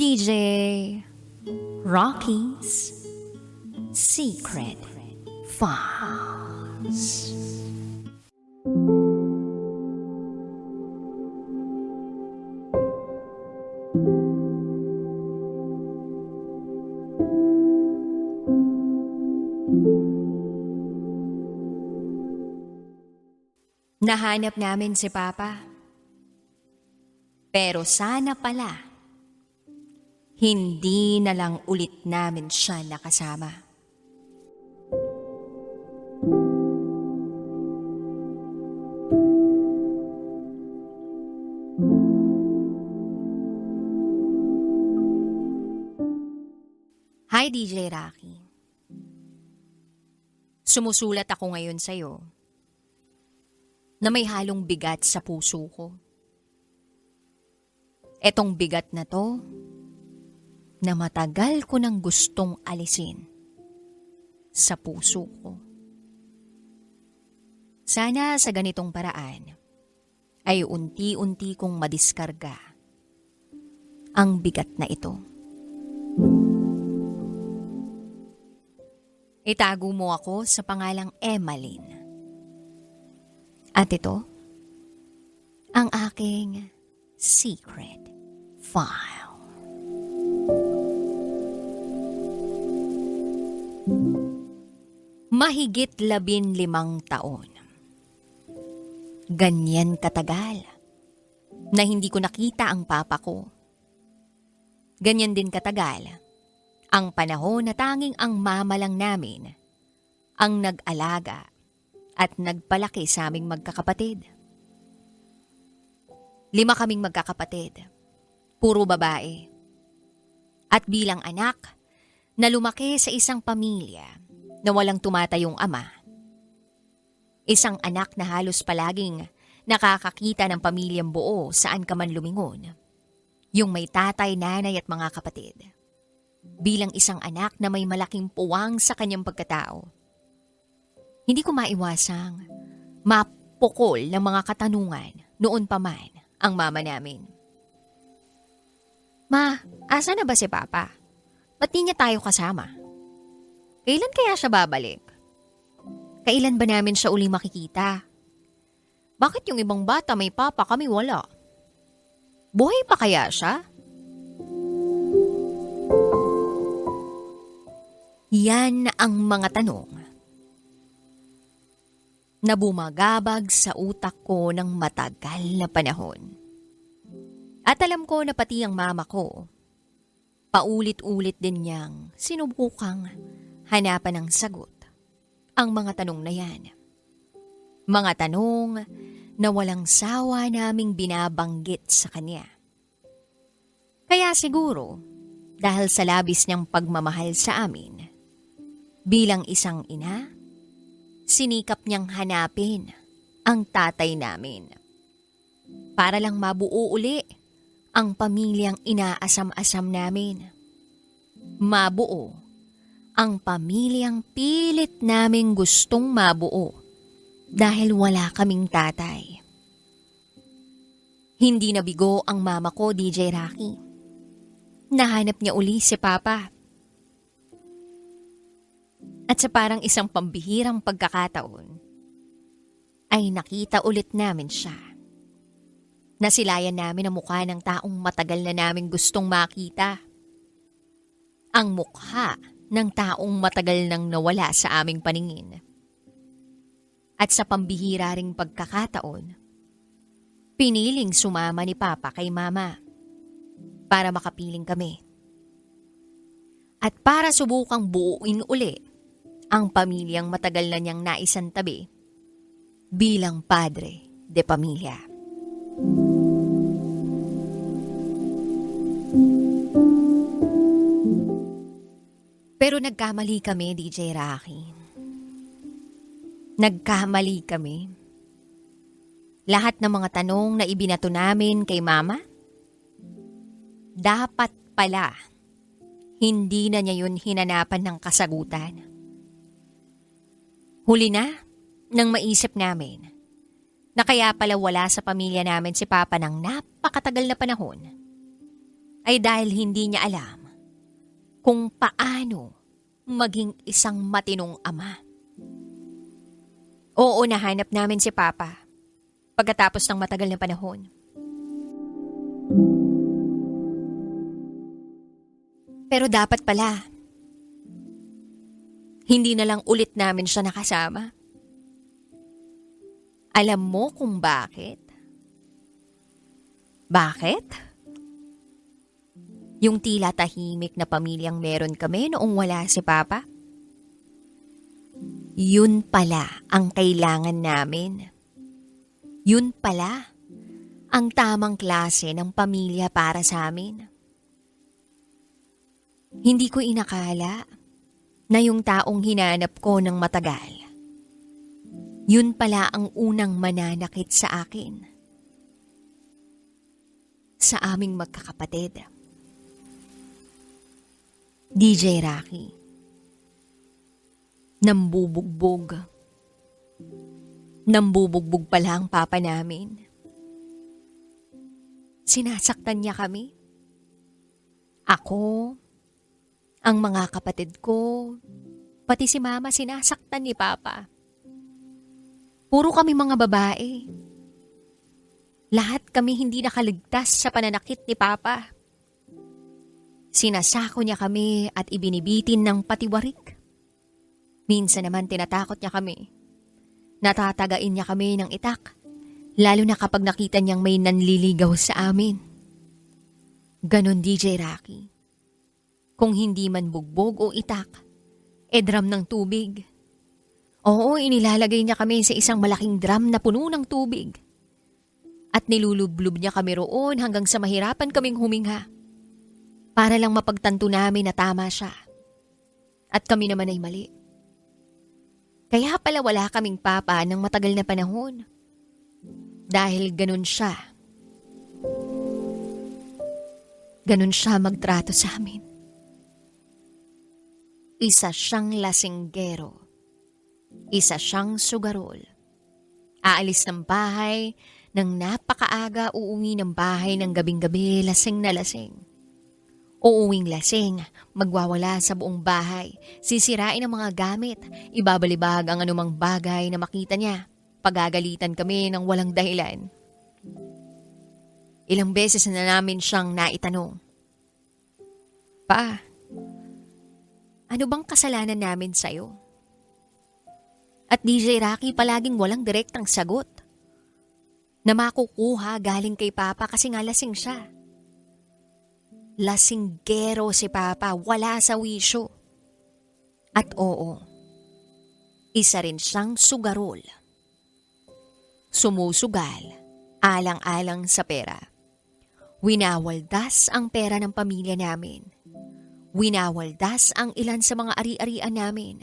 DJ Rocky's Secret Files. Nahanap namin si Papa. Pero sana pala, hindi na lang ulit namin siya nakasama. Hi DJ Rocky. Sumusulat ako ngayon sa'yo na may halong bigat sa puso ko. Etong bigat na to, na matagal ko nang gustong alisin sa puso ko. Sana sa ganitong paraan ay unti-unti kong madiskarga ang bigat na ito. Itago mo ako sa pangalang Emmeline. At ito, ang aking secret file. Mahigit labin limang taon. Ganyan katagal na hindi ko nakita ang papa ko. Ganyan din katagal ang panahon na tanging ang mama lang namin ang nag-alaga at nagpalaki sa aming magkakapatid. Lima kaming magkakapatid, puro babae. At bilang anak, na lumaki sa isang pamilya na walang tumatayong ama. Isang anak na halos palaging nakakakita ng pamilyang buo saan ka man lumingon. Yung may tatay, nanay at mga kapatid. Bilang isang anak na may malaking puwang sa kanyang pagkatao hindi ko maiwasang mapukol ng mga katanungan noon pa man ang mama namin. Ma, asa na ba si Papa? Ba't niya tayo kasama? Kailan kaya siya babalik? Kailan ba namin siya uli makikita? Bakit yung ibang bata may papa kami wala? Buhay pa kaya siya? Yan ang mga tanong na bumagabag sa utak ko ng matagal na panahon. At alam ko na pati ang mama ko, paulit-ulit din niyang sinubukang hanapan ng sagot ang mga tanong na yan. Mga tanong na walang sawa naming binabanggit sa kanya. Kaya siguro, dahil sa labis niyang pagmamahal sa amin, bilang isang ina, sinikap niyang hanapin ang tatay namin. Para lang mabuo uli ang pamilyang inaasam-asam namin. Mabuo ang pamilyang pilit naming gustong mabuo dahil wala kaming tatay. Hindi nabigo ang mama ko, DJ Rocky. Nahanap niya uli si Papa at sa parang isang pambihirang pagkakataon, ay nakita ulit namin siya. Nasilayan namin ang mukha ng taong matagal na namin gustong makita. Ang mukha ng taong matagal nang nawala sa aming paningin. At sa pambihira ring pagkakataon, piniling sumama ni Papa kay Mama para makapiling kami. At para subukang buuin uli ang pamilyang matagal na niyang naisantabi bilang padre de pamilya. Pero nagkamali kami, DJ Rocky. Nagkamali kami. Lahat ng mga tanong na ibinato namin kay Mama, dapat pala, hindi na niya yun hinanapan ng kasagutan. Huli na nang maisip namin na kaya pala wala sa pamilya namin si Papa ng napakatagal na panahon ay dahil hindi niya alam kung paano maging isang matinong ama. Oo, nahanap namin si Papa pagkatapos ng matagal na panahon. Pero dapat pala, hindi na lang ulit namin siya nakasama. Alam mo kung bakit? Bakit? Yung tila tahimik na pamilyang meron kami noong wala si Papa? Yun pala ang kailangan namin. Yun pala ang tamang klase ng pamilya para sa amin. Hindi ko inakala na yung taong hinanap ko ng matagal. Yun pala ang unang mananakit sa akin. Sa aming magkakapatid. DJ Rocky. Nambubugbog. Nambubugbog pala ang papa namin. Sinasaktan niya kami. Ako, ang mga kapatid ko, pati si mama sinasaktan ni papa. Puro kami mga babae. Lahat kami hindi nakaligtas sa pananakit ni papa. Sinasako niya kami at ibinibitin ng patiwarik. Minsan naman tinatakot niya kami. Natatagain niya kami ng itak, lalo na kapag nakita niyang may nanliligaw sa amin. Ganon DJ Rocky. Kung hindi man bugbog o itak, e drum ng tubig. Oo, inilalagay niya kami sa isang malaking drum na puno ng tubig. At nilulublob niya kami roon hanggang sa mahirapan kaming huminga. Para lang mapagtanto namin na tama siya. At kami naman ay mali. Kaya pala wala kaming papa ng matagal na panahon. Dahil ganun siya. Ganun siya magtrato sa amin. Isa siyang lasinggero. Isa siyang sugarol. Aalis ng bahay nang napakaaga uuwi ng bahay ng gabing-gabi lasing na lasing. Uuwing lasing, magwawala sa buong bahay, sisirain ang mga gamit, ibabalibag ang anumang bagay na makita niya, pagagalitan kami ng walang dahilan. Ilang beses na namin siyang naitanong. Pa, ano bang kasalanan namin sa'yo? At DJ Rocky palaging walang direktang sagot. Na makukuha galing kay Papa kasi nga lasing siya. Lasinggero si Papa, wala sa wisyo. At oo, isa rin siyang sugarol. Sumusugal, alang-alang sa pera. Winawaldas ang pera ng pamilya namin. Winawaldas ang ilan sa mga ari-arian namin.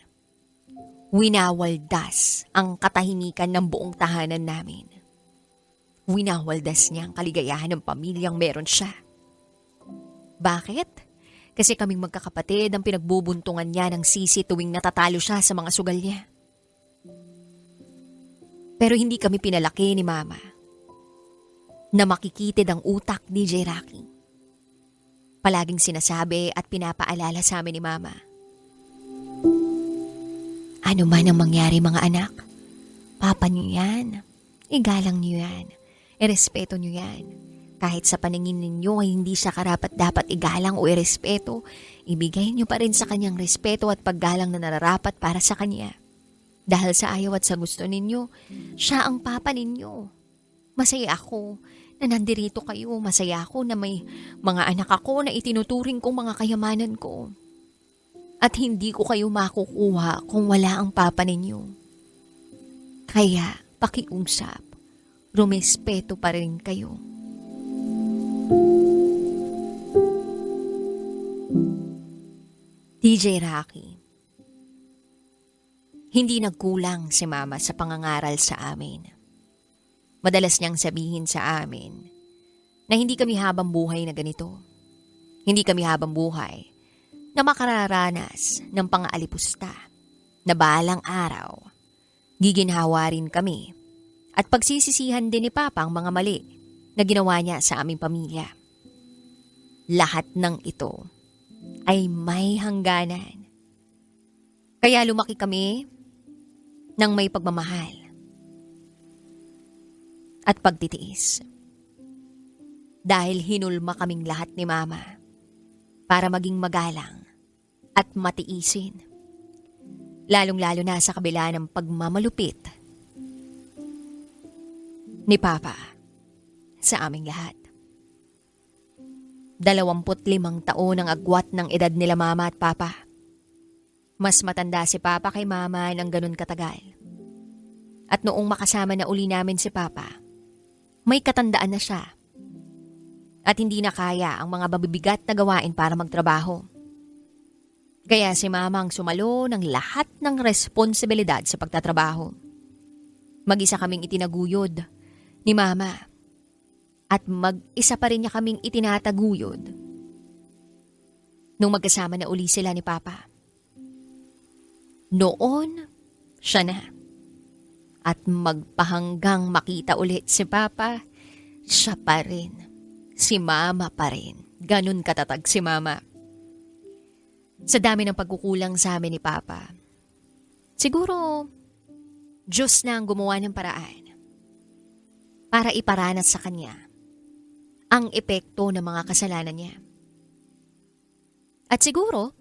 Winawaldas ang katahimikan ng buong tahanan namin. Winawaldas niya ang kaligayahan ng pamilyang meron siya. Bakit? Kasi kaming magkakapatid ang pinagbubuntungan niya ng sisi tuwing natatalo siya sa mga sugal niya. Pero hindi kami pinalaki ni Mama na makikitid ang utak ni J. Rocky. Palaging sinasabi at pinapaalala sa amin ni Mama. Ano man ang mangyari mga anak, papa niyo yan. Igalang niyo yan. Irespeto niyo yan. Kahit sa paningin ninyo ay hindi siya karapat dapat igalang o irespeto, ibigay niyo pa rin sa kanyang respeto at paggalang na nararapat para sa kanya. Dahil sa ayaw at sa gusto ninyo, siya ang papa ninyo. Masaya ako na nandirito kayo. Masaya ako na may mga anak ako na itinuturing kong mga kayamanan ko. At hindi ko kayo makukuha kung wala ang papa ninyo. Kaya, pakiusap, rumespeto pa rin kayo. DJ Rocky Hindi nagkulang si Mama sa pangangaral sa amin. Madalas niyang sabihin sa amin na hindi kami habang buhay na ganito. Hindi kami habang buhay na makararanas ng pang-aalipusta na balang araw. Giginhawa rin kami At pagsisisihan din ni Papa ang mga mali na ginawa niya sa aming pamilya. Lahat ng ito ay may hangganan. Kaya lumaki kami ng may pagmamahal at pagtitiis. Dahil hinulma kaming lahat ni Mama para maging magalang at matiisin. Lalong-lalo na sa kabila ng pagmamalupit ni Papa sa aming lahat. Dalawamput limang taon ang agwat ng edad nila Mama at Papa. Mas matanda si Papa kay Mama ng ganun katagal. At noong makasama na uli namin si Papa, may katandaan na siya. At hindi na kaya ang mga babibigat na gawain para magtrabaho. Kaya si Mama ang sumalo ng lahat ng responsibilidad sa pagtatrabaho. Mag-isa kaming itinaguyod ni Mama at mag-isa pa rin niya kaming itinataguyod nung magkasama na uli sila ni Papa. Noon, siya na. At magpahanggang makita ulit si Papa, siya pa rin. Si Mama pa rin. Ganun katatag si Mama. Sa dami ng pagkukulang sa amin ni Papa, siguro, Diyos na ang gumawa ng paraan para iparanas sa Kanya ang epekto ng mga kasalanan niya. At siguro,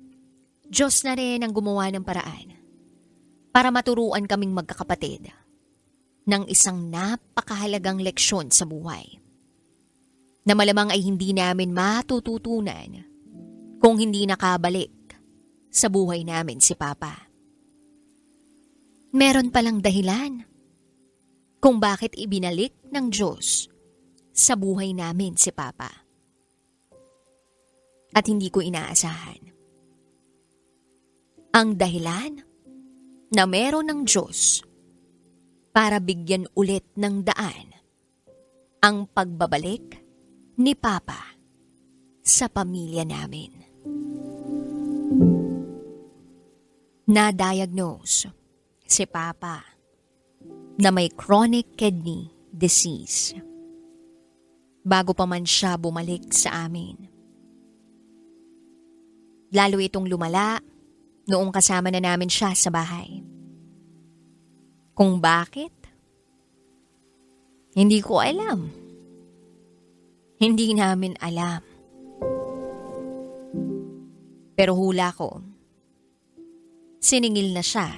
Diyos na rin ang gumawa ng paraan para maturuan kaming magkakapatid ng isang napakahalagang leksyon sa buhay na malamang ay hindi namin matututunan kung hindi nakabalik sa buhay namin si Papa. Meron palang dahilan kung bakit ibinalik ng Diyos sa buhay namin si Papa. At hindi ko inaasahan. Ang dahilan na meron ng Diyos para bigyan ulit ng daan ang pagbabalik ni Papa sa pamilya namin. Na-diagnose si Papa na may chronic kidney disease bago pa man siya bumalik sa amin. Lalo itong lumala noong kasama na namin siya sa bahay. Kung bakit? Hindi ko alam. Hindi namin alam. Pero hula ko, siningil na siya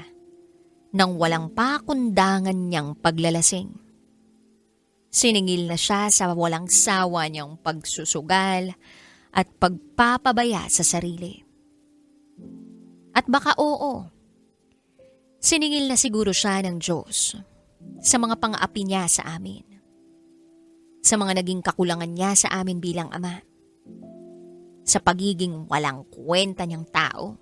ng walang pakundangan niyang paglalasing. Siningil na siya sa walang sawa niyang pagsusugal at pagpapabaya sa sarili. At baka oo, siningil na siguro siya ng Diyos sa mga pang-aapi niya sa amin. Sa mga naging kakulangan niya sa amin bilang ama. Sa pagiging walang kwenta niyang tao.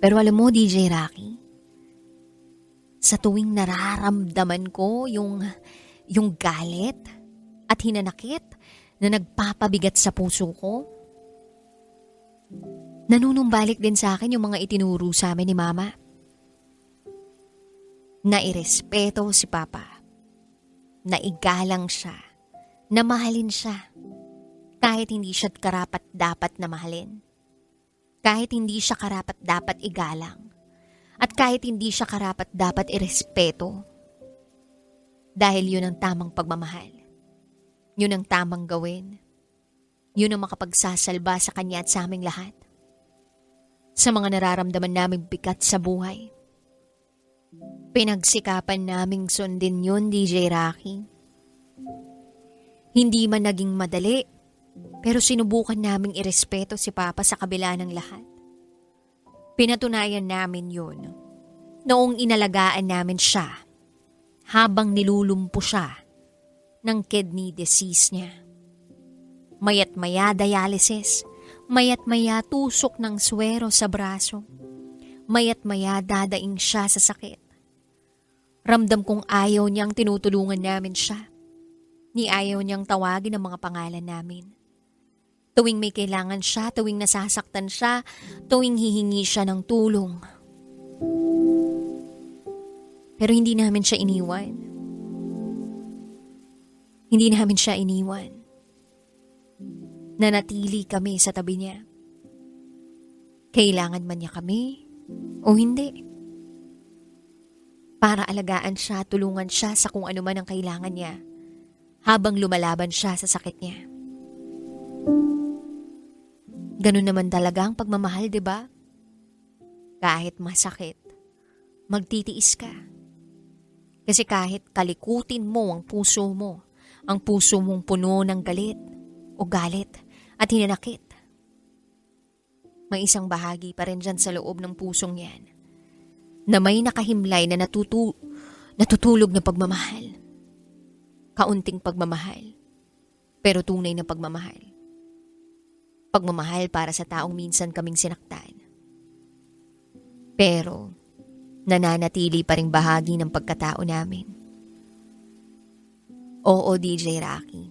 Pero alam mo, DJ Rocky, sa tuwing nararamdaman ko yung, yung galit at hinanakit na nagpapabigat sa puso ko, nanunumbalik din sa akin yung mga itinuro sa amin ni Mama. Nairespeto si Papa. Naigalang siya. Na mahalin siya. Kahit hindi siya karapat dapat na mahalin. Kahit hindi siya karapat dapat igalang. At kahit hindi siya karapat dapat irespeto. Dahil yun ang tamang pagmamahal. Yun ang tamang gawin. Yun ang makapagsasalba sa kanya at sa aming lahat. Sa mga nararamdaman naming bigat sa buhay. Pinagsikapan naming sundin yun, DJ Rocky. Hindi man naging madali, pero sinubukan naming irespeto si Papa sa kabila ng lahat. Pinatunayan namin yun noong inalagaan namin siya habang nilulumpo siya ng kidney disease niya. Mayat maya dialysis, mayat maya tusok ng swero sa braso, mayat maya dadaing siya sa sakit. Ramdam kong ayaw niyang tinutulungan namin siya. Ni ayaw niyang tawagin ang mga pangalan namin. Tuwing may kailangan siya, tuwing nasasaktan siya, tuwing hihingi siya ng tulong. Pero hindi namin siya iniwan. Hindi namin siya iniwan. Nanatili kami sa tabi niya. Kailangan man niya kami o hindi. Para alagaan siya, tulungan siya sa kung ano man ang kailangan niya habang lumalaban siya sa sakit niya. Ganun naman talaga ang pagmamahal, di ba? Kahit masakit, magtitiis ka. Kasi kahit kalikutin mo ang puso mo, ang puso mong puno ng galit o galit at hinanakit, may isang bahagi pa rin dyan sa loob ng pusong yan na may nakahimlay na natutu natutulog na pagmamahal. Kaunting pagmamahal, pero tunay na pagmamahal. Pagmamahal para sa taong minsan kaming sinaktan. Pero, nananatili pa ring bahagi ng pagkatao namin. Oo, DJ Rocky.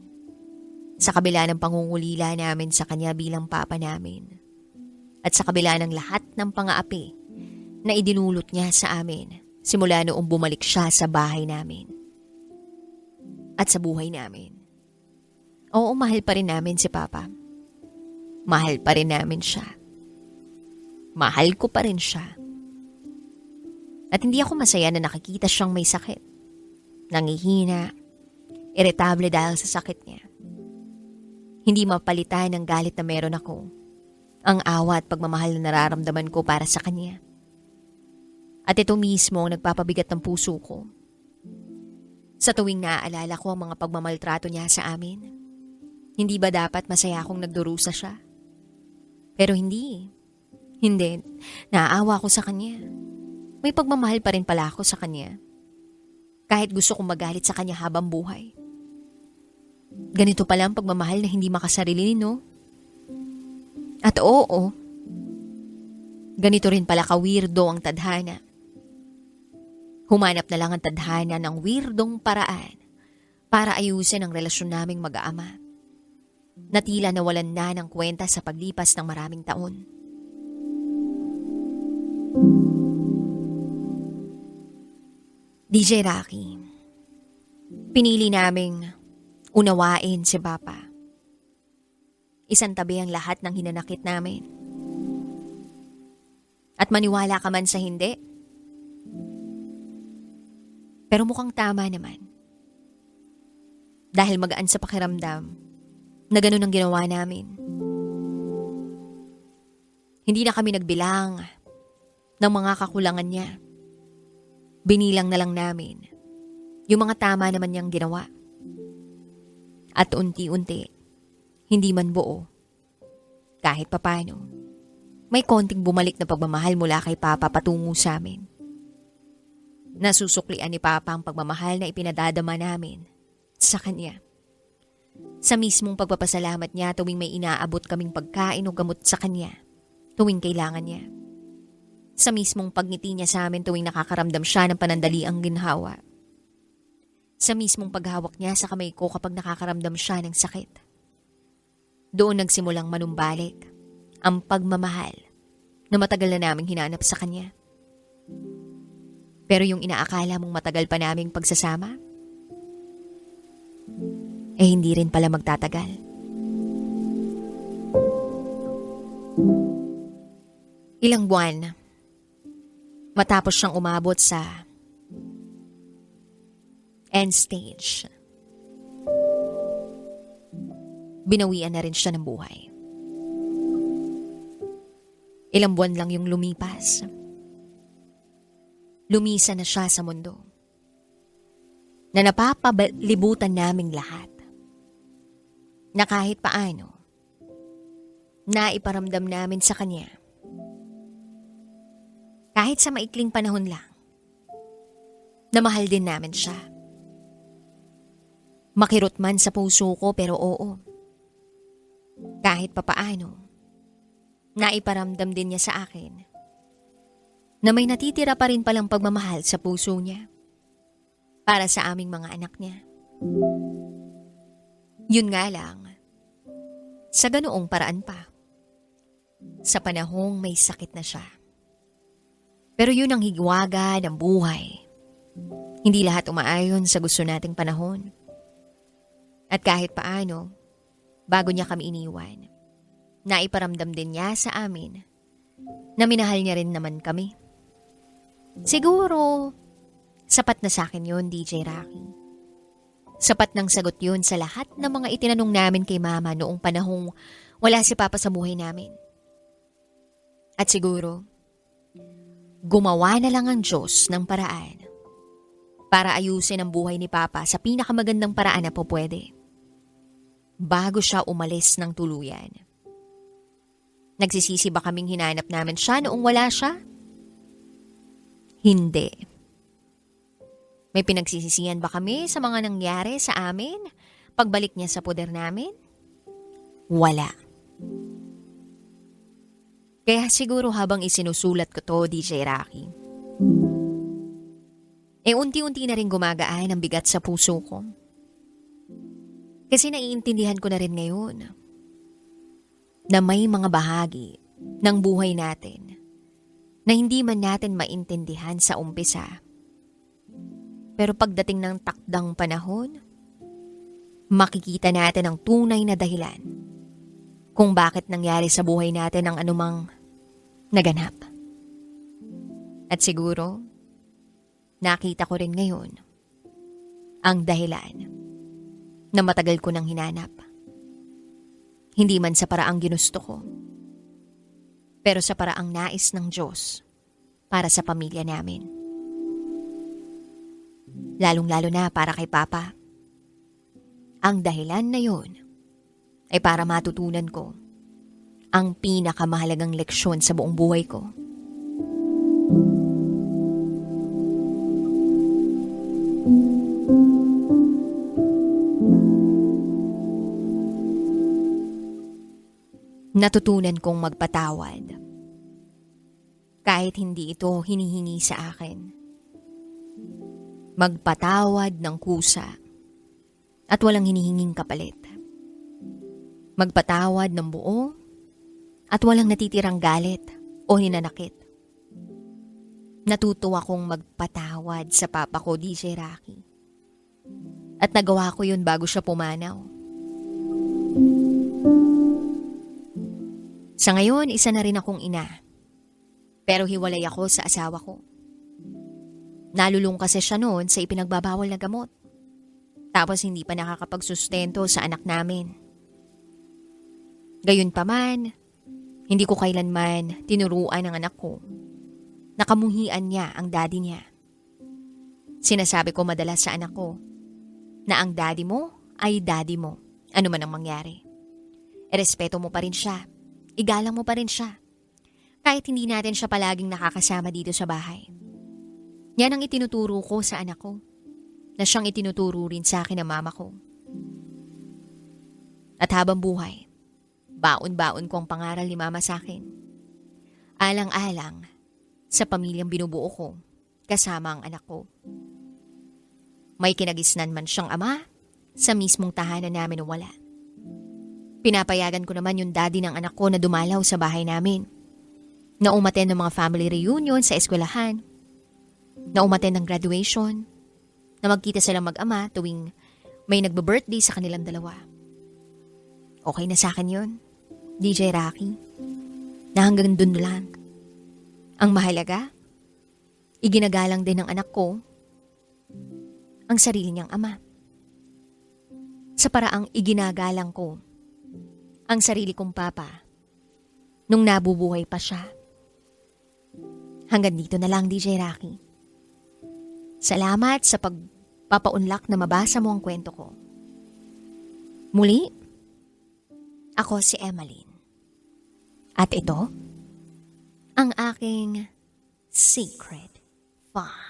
Sa kabila ng pangungulila namin sa kanya bilang papa namin. At sa kabila ng lahat ng pangaapi na idinulot niya sa amin simula noong bumalik siya sa bahay namin. At sa buhay namin. Oo, mahal pa rin namin si Papa. Mahal pa rin namin siya. Mahal ko pa rin siya. At hindi ako masaya na nakikita siyang may sakit. Nangihina, irritable dahil sa sakit niya. Hindi mapalitan ng galit na meron ako. Ang awa at pagmamahal na nararamdaman ko para sa kanya. At ito mismo ang nagpapabigat ng puso ko. Sa tuwing naaalala ko ang mga pagmamaltrato niya sa amin. Hindi ba dapat masaya akong nagdurusa siya? Pero hindi. Hindi. Naaawa ko sa kanya. May pagmamahal pa rin pala ako sa kanya. Kahit gusto kong magalit sa kanya habang buhay. Ganito pala ang pagmamahal na hindi makasarili, no? At oo, ganito rin pala ka-weirdo ang tadhana. Humanap na lang ang tadhana ng weirdong paraan para ayusin ang relasyon naming mag-aama na tila nawalan na ng kwenta sa paglipas ng maraming taon. DJ Rocky, pinili naming unawain si Papa. Isang tabi ang lahat ng hinanakit namin. At maniwala ka man sa hindi. Pero mukhang tama naman. Dahil magaan sa pakiramdam na ganun ang ginawa namin. Hindi na kami nagbilang ng mga kakulangan niya. Binilang na lang namin yung mga tama naman niyang ginawa. At unti-unti, hindi man buo, kahit papano, may konting bumalik na pagmamahal mula kay Papa patungo sa amin. Nasusuklian ni Papa ang pagmamahal na ipinadadama namin sa kanya. Sa mismong pagpapasalamat niya tuwing may inaabot kaming pagkain o gamot sa kanya, tuwing kailangan niya. Sa mismong pagngiti niya sa amin tuwing nakakaramdam siya ng panandaliang ginhawa. Sa mismong paghawak niya sa kamay ko kapag nakakaramdam siya ng sakit. Doon nagsimulang manumbalik ang pagmamahal na matagal na naming hinanap sa kanya. Pero yung inaakala mong matagal pa naming pagsasama, eh hindi rin pala magtatagal. Ilang buwan, matapos siyang umabot sa end stage, binawian na rin siya ng buhay. Ilang buwan lang yung lumipas. Lumisa na siya sa mundo. Na napapalibutan naming lahat. Na kahit paano, naiparamdam namin sa kanya. Kahit sa maikling panahon lang, na mahal din namin siya. Makirot man sa puso ko pero oo. Kahit papaano, naiparamdam din niya sa akin na may natitira pa rin palang pagmamahal sa puso niya para sa aming mga anak niya. Yun nga lang, sa ganoong paraan pa. Sa panahong may sakit na siya. Pero yun ang higwaga ng buhay Hindi lahat umaayon sa gusto nating panahon. At kahit paano, bago niya kami iniwan, naiparamdam din niya sa amin na minahal niya rin naman kami. Siguro, sapat na sa akin yun, DJ Rocky. Sapat ng sagot yun sa lahat ng mga itinanong namin kay Mama noong panahong wala si Papa sa buhay namin. At siguro, gumawa na lang ang Diyos ng paraan para ayusin ang buhay ni Papa sa pinakamagandang paraan na po pwede. Bago siya umalis ng tuluyan. Nagsisisi ba kaming hinanap namin siya noong wala siya? Hindi. May pinagsisisihan ba kami sa mga nangyari sa amin pagbalik niya sa poder namin? Wala. Kaya siguro habang isinusulat ko to, DJ Rocky, eh unti-unti na rin gumagaan ang bigat sa puso ko. Kasi naiintindihan ko na rin ngayon na may mga bahagi ng buhay natin na hindi man natin maintindihan sa umpisa. Pero pagdating ng takdang panahon, makikita natin ang tunay na dahilan kung bakit nangyari sa buhay natin ang anumang naganap. At siguro, nakita ko rin ngayon ang dahilan na matagal ko nang hinanap. Hindi man sa paraang ginusto ko, pero sa paraang nais ng Diyos para sa pamilya namin. Lalong-lalo na para kay Papa. Ang dahilan na yun ay para matutunan ko ang pinakamahalagang leksyon sa buong buhay ko. Natutunan kong magpatawad. Kahit hindi ito hinihingi sa akin. Magpatawad ng kusa at walang hinihinging kapalit. Magpatawad ng buo at walang natitirang galit o hinanakit. Natuto akong magpatawad sa papa ko, DJ Rocky. At nagawa ko yun bago siya pumanaw. Sa ngayon, isa na rin akong ina. Pero hiwalay ako sa asawa ko. Nalulung kasi siya noon sa ipinagbabawal na gamot. Tapos hindi pa nakakapagsustento sa anak namin. Gayunpaman, hindi ko kailanman tinuruan ang anak ko. Nakamuhian niya ang daddy niya. Sinasabi ko madalas sa anak ko na ang daddy mo ay daddy mo, ano man ang mangyari. Erespeto mo pa rin siya igalang mo pa rin siya. Kahit hindi natin siya palaging nakakasama dito sa bahay. Yan ang itinuturo ko sa anak ko. Na siyang itinuturo rin sa akin ng mama ko. At habang buhay, baon-baon ko ang pangaral ni mama sa akin. Alang-alang sa pamilyang binubuo ko kasama ang anak ko. May kinagisnan man siyang ama sa mismong tahanan namin o wala. Pinapayagan ko naman yung daddy ng anak ko na dumalaw sa bahay namin. Na umaten ng mga family reunion sa eskwelahan. Na umaten ng graduation. Na magkita silang mag-ama tuwing may nagbe-birthday sa kanilang dalawa. Okay na sa akin yun, DJ Rocky. Na hanggang dun lang. Ang mahalaga, iginagalang din ng anak ko ang sarili niyang ama. Sa paraang iginagalang ko ang sarili kong papa nung nabubuhay pa siya. Hanggang dito na lang, DJ Rocky. Salamat sa pagpapaunlak na mabasa mo ang kwento ko. Muli, ako si Emmeline. At ito, ang aking secret farm.